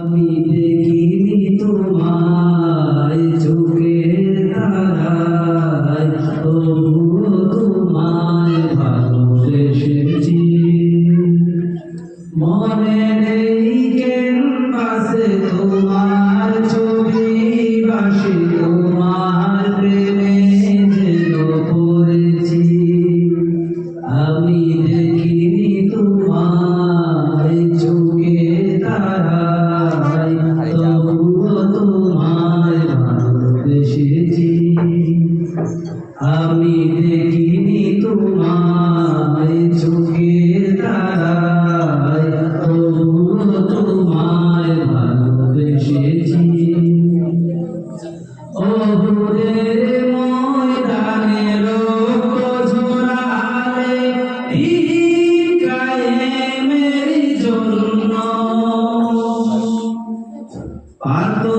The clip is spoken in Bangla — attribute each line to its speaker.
Speaker 1: আমি দেখিনি তোমায় চোখে তারায়, তবুও তোমায় ভালোবেসেছি। মনে নেই কেন পাশে তোমার ছবি বাসি, তোমার প্রেমে যেন পড়েছি। আমি আমি দেখিনি তোমায় চোখে তারায় তবুও তোমায় ভালোবেসেছি। ওহুদের ময়দানে লোক কায়েমের জন্য পারতো